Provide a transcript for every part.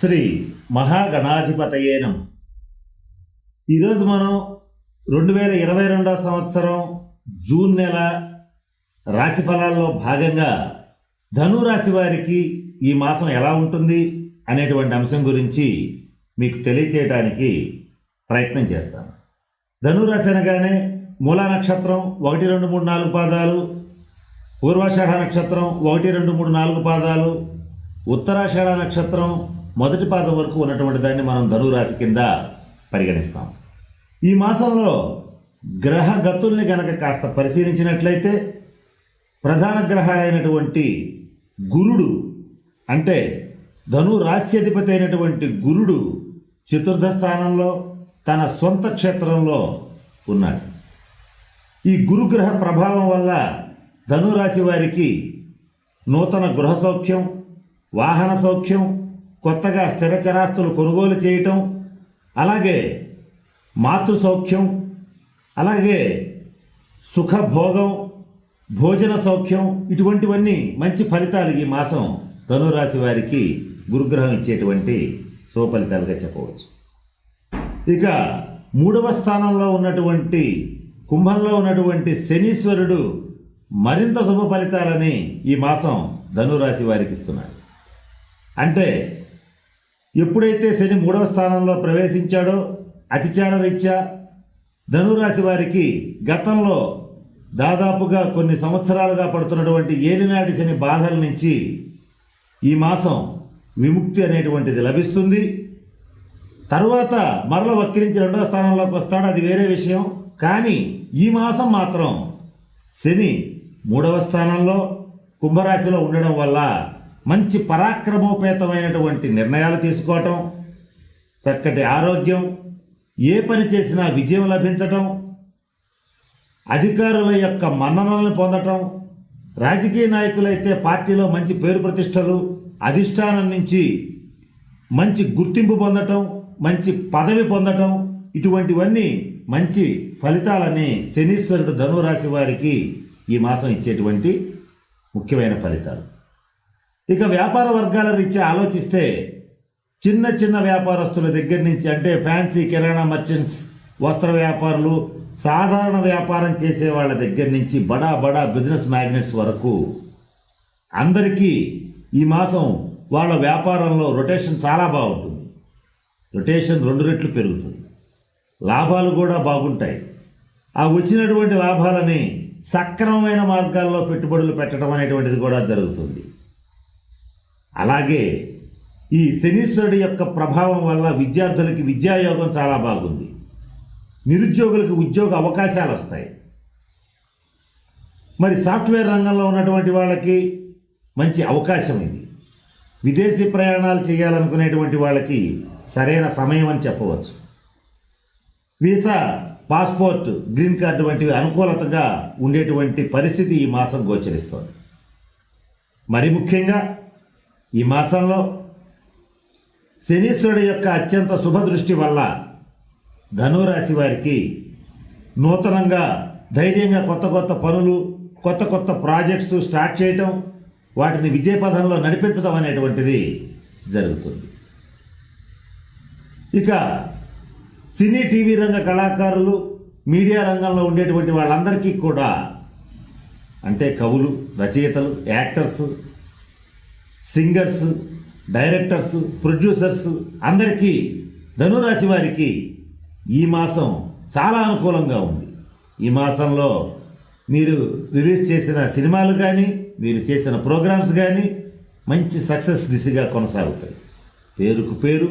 శ్రీ మహాగణాధిపతయేనం ఈరోజు మనం రెండు వేల ఇరవై రెండవ సంవత్సరం జూన్ నెల రాశి ఫలాల్లో భాగంగా ధనురాశి వారికి ఈ మాసం ఎలా ఉంటుంది అనేటువంటి అంశం గురించి మీకు తెలియచేయడానికి ప్రయత్నం చేస్తాను ధనురాశి అనగానే మూలా నక్షత్రం ఒకటి రెండు మూడు నాలుగు పాదాలు పూర్వాషాఢ నక్షత్రం ఒకటి రెండు మూడు నాలుగు పాదాలు ఉత్తరాషాఢ నక్షత్రం మొదటి పాదం వరకు ఉన్నటువంటి దాన్ని మనం ధనురాశి కింద పరిగణిస్తాం. ఈ మాసంలో గ్రహ గతుల్ని గనక కాస్త పరిశీలించినట్లయితే ప్రధాన గ్రహ అయినటువంటి గురుడు అంటే ధను రాశ్యధిపతి అయినటువంటి గురుడు చతుర్థ స్థానంలో తన సొంత క్షేత్రంలో ఉన్నాడు. ఈ గురుగ్రహ ప్రభావం వల్ల ధనురాశి వారికి నూతన గృహ సౌఖ్యం వాహన సౌఖ్యం కొత్తగా స్థిర చరాస్తులు కొనుగోలు చేయటం అలాగే మాతృ సౌఖ్యం అలాగే సుఖభోగం భోజన సౌఖ్యం ఇటువంటివన్నీ మంచి ఫలితాలు ఈ మాసం ధనురాశి వారికి గురుగ్రహం ఇచ్చేటువంటి శుభఫలితాలుగా చెప్పవచ్చు. ఇక మూడవ స్థానంలో ఉన్నటువంటి కుంభంలో ఉన్నటువంటి శనీశ్వరుడు మరింత శుభ ఫలితాలని ఈ మాసం ధనురాశి వారికి ఇస్తున్నాడు. అంటే ఎప్పుడైతే శని మూడవ స్థానంలో ప్రవేశించాడో అతిచార రీత్యా ధనురాశి వారికి గతంలో దాదాపుగా కొన్ని సంవత్సరాలుగా పడుతున్నటువంటి ఏలినాటి శని బాధల నుంచి ఈ మాసం విముక్తి అనేటువంటిది లభిస్తుంది. తరువాత మరల వక్రించి రెండవ స్థానంలోకి వస్తాడు అది వేరే విషయం. కానీ ఈ మాసం మాత్రం శని మూడవ స్థానంలో కుంభరాశిలో ఉండడం వల్ల మంచి పరాక్రమోపేతమైనటువంటి నిర్ణయాలు తీసుకోవటం చక్కటి ఆరోగ్యం ఏ పని చేసినా విజయం లభించటం అధికారుల యొక్క మన్ననలను పొందటం రాజకీయ నాయకులైతే పార్టీలో మంచి పేరు ప్రతిష్టలు అధిష్టానం నుంచి మంచి గుర్తింపు పొందటం మంచి పదవి పొందటం ఇటువంటివన్నీ మంచి ఫలితాలని శనీశ్వరుడు ధనురాశి వారికి ఈ మాసం ఇచ్చేటువంటి ముఖ్యమైన ఫలితాలు. ఇక వ్యాపార వర్గాల రీత్యా ఆలోచిస్తే చిన్న చిన్న వ్యాపారస్తుల దగ్గర నుంచి అంటే ఫ్యాన్సీ కిరాణా మర్చెంట్స్ వస్త్ర వ్యాపారులు సాధారణ వ్యాపారం చేసే వాళ్ళ దగ్గర నుంచి బడా బడా బిజినెస్ మ్యాగ్నెట్స్ వరకు అందరికీ ఈ మాసం వాళ్ళ వ్యాపారంలో రొటేషన్ చాలా బాగుంటుంది. రొటేషన్ రెండు రెట్లు పెరుగుతుంది. లాభాలు కూడా బాగుంటాయి. ఆ వచ్చినటువంటి లాభాలని సక్రమమైన మార్గాల్లో పెట్టుబడులు పెట్టడం అనేటువంటిది కూడా జరుగుతుంది. అలాగే ఈ శనీశ్వరుడి యొక్క ప్రభావం వల్ల విద్యార్థులకి విద్యాయోగం చాలా బాగుంది. నిరుద్యోగులకు ఉద్యోగ అవకాశాలు వస్తాయి. మరి సాఫ్ట్వేర్ రంగంలో ఉన్నటువంటి వాళ్ళకి మంచి అవకాశం ఇది. విదేశీ ప్రయాణాలు చేయాలనుకునేటువంటి వాళ్ళకి సరైన సమయం అని చెప్పవచ్చు. వీసా పాస్పోర్ట్ గ్రీన్ కార్డు వంటివి అనుకూలతగా ఉండేటువంటి పరిస్థితి ఈ మాసం గోచరిస్తోంది. మరి ముఖ్యంగా ఈ మాసంలో శనీశ్వరుడి యొక్క అత్యంత శుభదృష్టి వల్ల ధనురాశి వారికి నూతనంగా ధైర్యంగా కొత్త కొత్త పనులు కొత్త కొత్త ప్రాజెక్ట్స్ స్టార్ట్ చేయటం వాటిని విజయపథంలో నడిపించడం అనేటువంటిది జరుగుతుంది. ఇక సినీ టీవీ రంగ కళాకారులు మీడియా రంగంలో ఉండేటువంటి వాళ్ళందరికీ కూడా అంటే కవులు రచయితలు యాక్టర్స్ సింగర్స్ డైరెక్టర్స్ ప్రొడ్యూసర్స్ అందరికీ ధనురాశి వారికి ఈ మాసం చాలా అనుకూలంగా ఉంది. ఈ మాసంలో మీరు రిలీజ్ చేసిన సినిమాలు కానీ మీరు చేసిన ప్రోగ్రామ్స్ కానీ మంచి సక్సెస్ దిశగా కొనసాగుతాయి. పేరుకు పేరు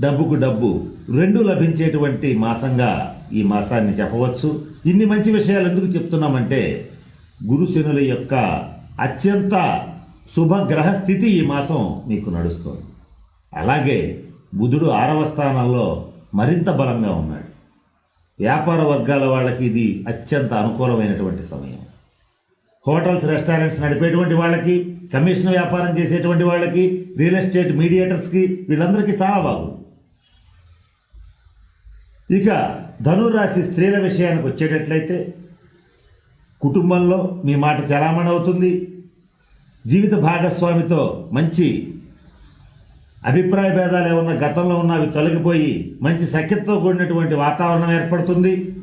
డబ్బుకు డబ్బు రెండు లభించేటువంటి మాసంగా ఈ మాసాన్ని చెప్పవచ్చు. ఇన్ని మంచి విషయాలు ఎందుకు చెప్తున్నామంటే గురుశనుల యొక్క అత్యంత శుభగ్రహ స్థితి ఈ మాసం మీకు నడుస్తుంది. అలాగే బుధుడు ఆరవ స్థానంలో మరింత బలంగా ఉన్నాడు. వ్యాపార వర్గాల వాళ్ళకి ఇది అత్యంత అనుకూలమైనటువంటి సమయం. హోటల్స్ రెస్టారెంట్స్ నడిపేటువంటి వాళ్ళకి కమిషన్ వ్యాపారం చేసేటువంటి వాళ్ళకి రియల్ ఎస్టేట్ మీడియేటర్స్కి వీళ్ళందరికీ చాలా బాగుంది. ఇక ధనురాశి స్త్రీల విషయానికి వచ్చేటట్లయితే కుటుంబంలో మీ మాట చలామణి అవుతుంది. జీవిత భాగస్వామితో మంచి అభిప్రాయ భేదాలు ఏమన్నా గతంలో ఉన్న అవి తొలగిపోయి మంచి సఖ్యతతో కూడినటువంటి వాతావరణం ఏర్పడుతుంది.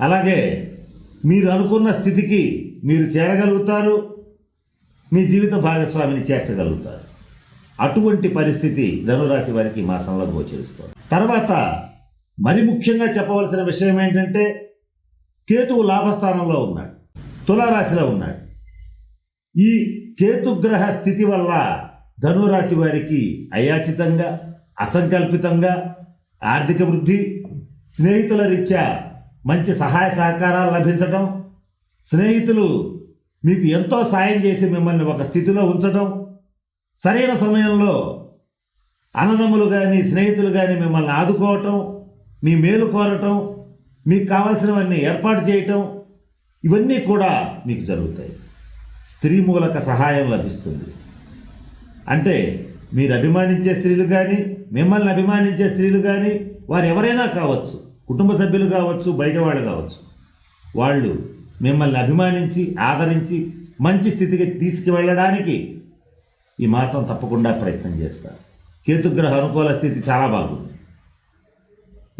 అలాగే మీరు అనుకున్న స్థితికి మీరు చేరగలుగుతారు. మీ జీవిత భాగస్వామిని చేర్చగలుగుతారు. అటువంటి పరిస్థితి ధనురాశి వారికి మాసంలో గోచరిస్తుంది. తర్వాత మరి ముఖ్యంగా చెప్పవలసిన విషయం ఏంటంటే కేతువు లాభస్థానంలో ఉన్నాడు తులారాశిలో ఉన్నాడు. ఈ కేతుగ్రహ స్థితి వల్ల ధనురాశి వారికి అయాచితంగా అసంకల్పితంగా ఆర్థిక వృద్ధి స్నేహితుల రీత్యా మంచి సహాయ సహకారాలు లభించటం స్నేహితులు మీకు ఎంతో సాయం చేసి మిమ్మల్ని ఒక స్థితిలో ఉంచడం సరైన సమయంలో అన్నదమ్ములు కానీ స్నేహితులు కానీ మిమ్మల్ని ఆదుకోవటం మీ మేలు కోరటం మీకు కావలసినవన్నీ ఏర్పాటు చేయటం ఇవన్నీ కూడా మీకు జరుగుతాయి. స్త్రీ మూలక సహాయం లభిస్తుంది. అంటే మీరు అభిమానించే స్త్రీలు కానీ మిమ్మల్ని అభిమానించే స్త్రీలు కానీ వారు ఎవరైనా కావచ్చు కుటుంబ సభ్యులు కావచ్చు బయట వాళ్ళు కావచ్చు వాళ్ళు మిమ్మల్ని అభిమానించి ఆదరించి మంచి స్థితికి తీసుకువెళ్ళడానికి ఈ మాసం తప్పకుండా ప్రయత్నం చేస్తారు. కేతుగ్రహ అనుకూల స్థితి చాలా బాగుంది.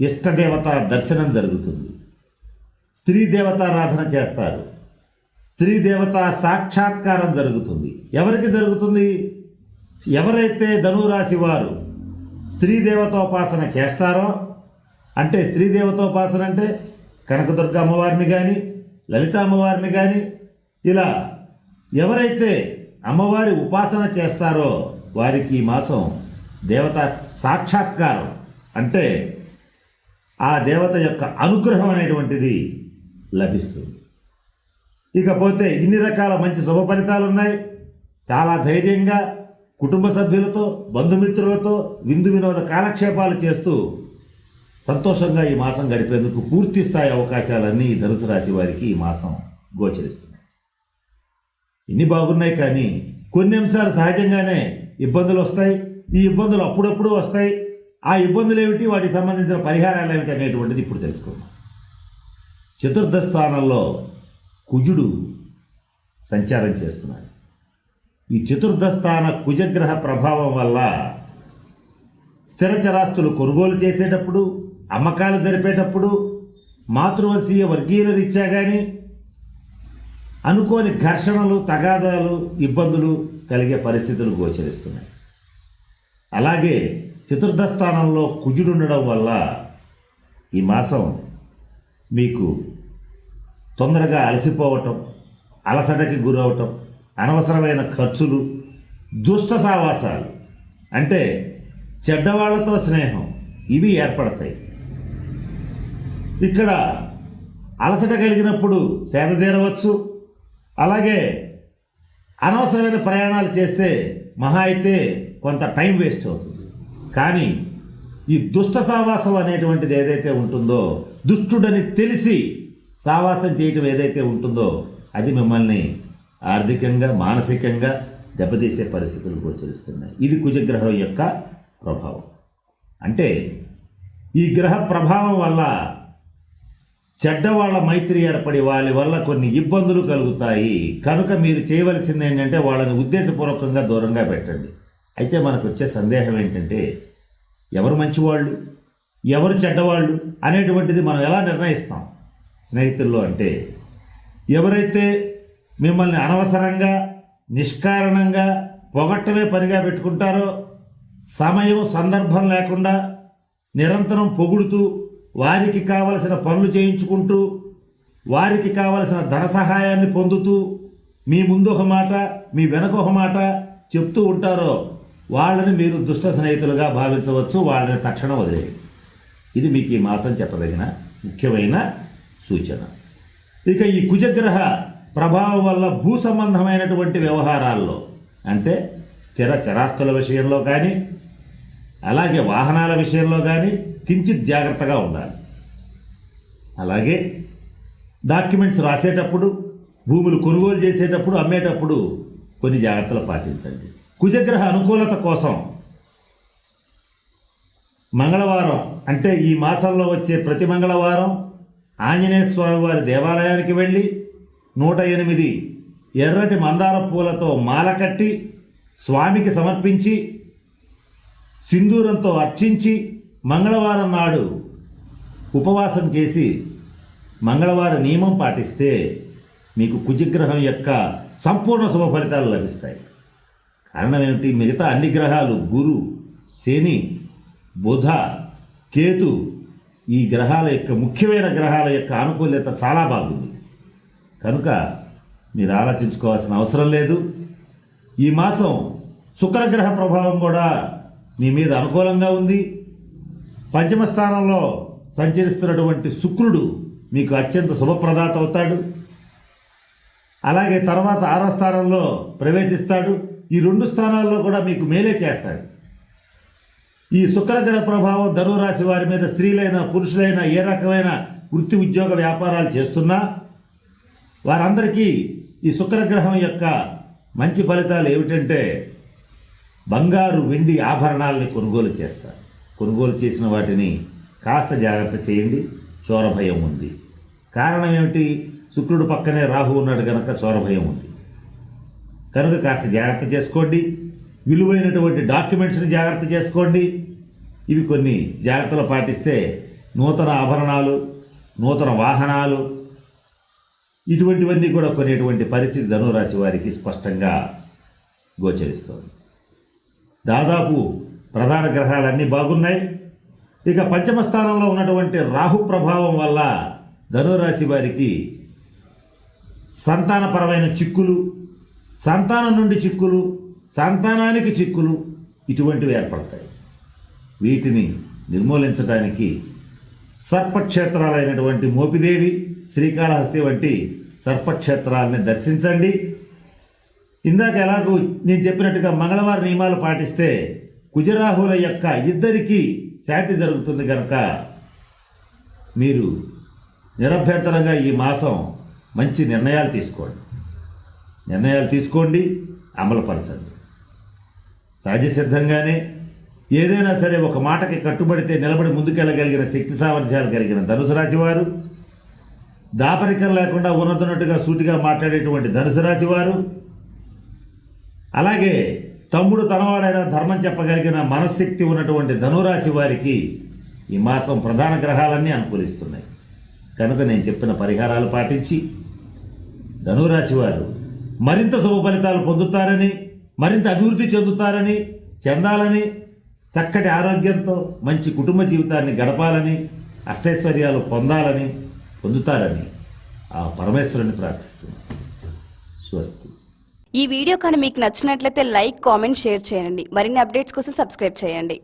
ఇష్టదేవత దర్శనం జరుగుతుంది. స్త్రీ దేవతారాధన చేస్తారు. స్త్రీ దేవత సాక్షాత్కారం జరుగుతుంది. ఎవరికి జరుగుతుంది? ఎవరైతే ధనురాశి వారు స్త్రీ దేవతోపాసన చేస్తారో అంటే స్త్రీ దేవతోపాసన అంటే కనకదుర్గ అమ్మవారిని కానీ లలిత అమ్మవారిని కానీ ఇలా ఎవరైతే అమ్మవారి ఉపాసన చేస్తారో వారికి ఈ మాసం దేవత సాక్షాత్కారం. అంటే ఆ దేవత యొక్క అనుగ్రహం అనేటువంటిది లభిస్తుంది. ఇకపోతే ఇన్ని రకాల మంచి శుభ ఫలితాలు ఉన్నాయి చాలా ధైర్యంగా కుటుంబ సభ్యులతో బంధుమిత్రులతో విందు వినోద కాలక్షేపాలు చేస్తూ సంతోషంగా ఈ మాసం గడిపేందుకు పూర్తి స్థాయి అవకాశాలన్నీ ధనుసు రాశి వారికి ఈ మాసం గోచరిస్తున్నాయి. ఇన్ని బాగున్నాయి కానీ కొన్ని అంశాలు సహజంగానే ఇబ్బందులు వస్తాయి. ఈ ఇబ్బందులు అప్పుడప్పుడు వస్తాయి. ఆ ఇబ్బందులు ఏమిటి? వాటికి సంబంధించిన పరిహారాలు ఏమిటి అనేటువంటిది ఇప్పుడు తెలుసుకుందాం. చతుర్థ స్థానంలో కుజుడు సంచారం చేస్తున్నాడు. ఈ చతుర్థ స్థాన కుజగ్రహ ప్రభావం వల్ల స్థిర చరాస్తులు కొనుగోలు చేసేటప్పుడు అమ్మకాలు జరిపేటప్పుడు మాతృవంశీయ వర్గీయుల రీత్యా కానీ అనుకోని ఘర్షణలు తగాదాలు ఇబ్బందులు కలిగే పరిస్థితులు గోచరిస్తున్నాయి. అలాగే చతుర్థ స్థానంలో కుజుడు ఉండడం వల్ల ఈ మాసం మీకు తొందరగా అలసిపోవటం అలసటకి గురవటం అనవసరమైన ఖర్చులు దుష్ట సావాసాలు అంటే చెడ్డవాళ్ళతో స్నేహం ఇవి ఏర్పడతాయి. ఇక్కడ అలసట కలిగినప్పుడు సేద తీరవచ్చు. అలాగే అనవసరమైన ప్రయాణాలు చేస్తే మహా అయితే కొంత టైం వేస్ట్ అవుతుంది. కానీ ఈ దుష్ట సావాసం అనేటువంటిది ఏదైతే ఉంటుందో దుష్టుడని తెలిసి సావాసం చేయటం ఏదైతే ఉంటుందో అది మిమ్మల్ని ఆర్థికంగా మానసికంగా దెబ్బతీసే పరిస్థితులు గోచరిస్తున్నాయి. ఇది కుజగ్రహం యొక్క ప్రభావం. అంటే ఈ గ్రహ ప్రభావం వల్ల చెడ్డవాళ్ళ మైత్రి ఏర్పడి వాళ్ళ వల్ల కొన్ని ఇబ్బందులు కలుగుతాయి. కనుక మీరు చేయవలసింది ఏంటంటే వాళ్ళని ఉద్దేశపూర్వకంగా దూరంగా పెట్టండి. అయితే మనకు వచ్చే సందేహం ఏంటంటే ఎవరు మంచివాళ్ళు? ఎవరు చెడ్డవాళ్ళు? అనేటువంటిది మనం ఎలా నిర్ణయిస్తాం? స్నేహితుల్లో అంటే ఎవరైతే మిమ్మల్ని అనవసరంగా నిష్కారణంగా పొగట్టమే పనిగా పెట్టుకుంటారో సమయం సందర్భం లేకుండా నిరంతరం పొగుడుతూ వారికి కావలసిన పనులు చేయించుకుంటూ వారికి కావలసిన ధన సహాయాన్ని పొందుతూ మీ ముందు ఒక మాట మీ వెనక ఒక మాట చెప్తూ ఉంటారో వాళ్ళని మీరు దుష్ట స్నేహితులుగా భావించవచ్చు వాళ్ళని తక్షణం వదిలేయండి. ఇది మీకు ఈ మాసం చెప్పదగిన ముఖ్యమైన సూచన. ఇక ఈ కుజగ్రహ ప్రభావం వల్ల భూ సంబంధమైనటువంటి వ్యవహారాల్లో అంటే స్థిర చరాస్తుల విషయంలో కానీ అలాగే వాహనాల విషయంలో కానీ కించిత్ జాగ్రత్తగా ఉండాలి. అలాగే డాక్యుమెంట్స్ రాసేటప్పుడు భూములు కొనుగోలు చేసేటప్పుడు అమ్మేటప్పుడు కొన్ని జాగ్రత్తలు పాటించండి. కుజగ్రహ అనుకూలత కోసం మంగళవారం అంటే ఈ మాసంలో వచ్చే ప్రతి మంగళవారం ఆంజనేయ స్వామి వారి దేవాలయానికి వెళ్ళి నూట ఎనిమిది ఎర్రటి మందార పూలతో మాల కట్టి స్వామికి సమర్పించి సింధూరంతో అర్చించి మంగళవారం నాడు ఉపవాసం చేసి మంగళవార నియమం పాటిస్తే మీకు కుజగ్రహం యొక్క సంపూర్ణ శుభ ఫలితాలు లభిస్తాయి. కారణం ఏమిటి? మిగతా అన్ని గ్రహాలు గురు శని బుధ కేతు ఈ గ్రహాల యొక్క ముఖ్యమైన గ్రహాల యొక్క ఆనుకూల్యత చాలా బాగుంది. కనుక మీరు ఆలోచించుకోవాల్సిన అవసరం లేదు. ఈ మాసం శుక్రగ్రహ ప్రభావం కూడా మీ మీద అనుకూలంగా ఉంది. పంచమ స్థానంలో సంచరిస్తున్నటువంటి శుక్రుడు మీకు అత్యంత శుభప్రదాత అవుతాడు. అలాగే తర్వాత ఆరో స్థానంలో ప్రవేశిస్తాడు. ఈ రెండు స్థానాల్లో కూడా మీకు మేలే చేస్తాడు. ఈ శుక్రగ్రహ ప్రభావం ధనురాశి వారి మీద స్త్రీలైన పురుషులైన ఏ రకమైన వృత్తి ఉద్యోగ వ్యాపారాలు చేస్తున్నా వారందరికీ ఈ శుక్రగ్రహం యొక్క మంచి ఫలితాలు ఏమిటంటే బంగారు వెండి ఆభరణాలని కొనుగోలు చేస్తారు. కొనుగోలు చేసిన వాటిని కాస్త జాగ్రత్త చేయండి చోరభయం ఉంది. కారణం ఏమిటి? శుక్రుడు పక్కనే రాహు ఉన్నాడు కనుక చోరభయం ఉంది. కనుక కాస్త జాగ్రత్త చేసుకోండి. విలువైనటువంటి డాక్యుమెంట్స్ని జాగ్రత్త చేసుకోండి. ఇవి కొన్ని జాగ్రత్తలు పాటిస్తే నూతన ఆభరణాలు నూతన వాహనాలు ఇటువంటివన్నీ కూడా కొనేటువంటి పరిస్థితి ధనురాశి వారికి స్పష్టంగా గోచరిస్తోంది. దాదాపు ప్రధాన గ్రహాలన్నీ బాగున్నాయి. ఇక పంచమ స్థానంలో ఉన్నటువంటి రాహు ప్రభావం వల్ల ధనురాశి వారికి సంతానపరమైన చిక్కులు సంతానం నుండి చిక్కులు సంతానానికి చిక్కులు ఇటువంటివి ఏర్పడతాయి. వీటిని నిర్మూలించడానికి సర్పక్షేత్రాలైనటువంటి మోపిదేవి శ్రీకాళహస్తి వంటి సర్పక్షేత్రాలని దర్శించండి. ఇందాక ఎలాగో నేను చెప్పినట్టుగా మంగళవారం నియమాలు పాటిస్తే కుజరాహుల యొక్క ఇద్దరికీ శాంతి జరుగుతుంది కనుక మీరు నిరభ్యంతరంగా ఈ మాసం మంచి నిర్ణయాలు తీసుకోండి. నిర్ణయాలు తీసుకోండి అమలుపరచండి. సహజసిద్ధంగానే ఏదైనా సరే ఒక మాటకి కట్టుబడితే నిలబడి ముందుకెళ్ళగలిగిన శక్తి సామర్థ్యాలు కలిగిన ధనుసు రాశి వారు దాపరికం లేకుండా ఉన్నతున్నట్టుగా సూటిగా మాట్లాడేటువంటి ధనుసు రాశి వారు అలాగే తమ్ముడు తనవాడైన ధర్మం చెప్పగలిగిన మనశ్శక్తి ఉన్నటువంటి ధనురాశి వారికి ఈ మాసం ప్రధాన గ్రహాలన్నీ అనుకూలిస్తున్నాయి. కనుక నేను చెప్పిన పరిహారాలు పాటించి ధనురాశి వారు మరింత శుభ ఫలితాలు పొందుతారని మరింత అభివృద్ధి చెందుతారని చెందాలని చక్కటి ఆరోగ్యంతో మంచి కుటుంబ జీవితాన్ని గడపాలని అష్టైశ్వర్యాలు పొందాలని పొందుతారని ఆ పరమేశ్వరుని ప్రార్థిస్తున్నాను స్వస్తి. ఈ వీడియో కానీ మీకు నచ్చినట్లయితే లైక్ కామెంట్ షేర్ చేయండి. మరిన్ని అప్డేట్స్ కోసం సబ్స్క్రైబ్ చేయండి.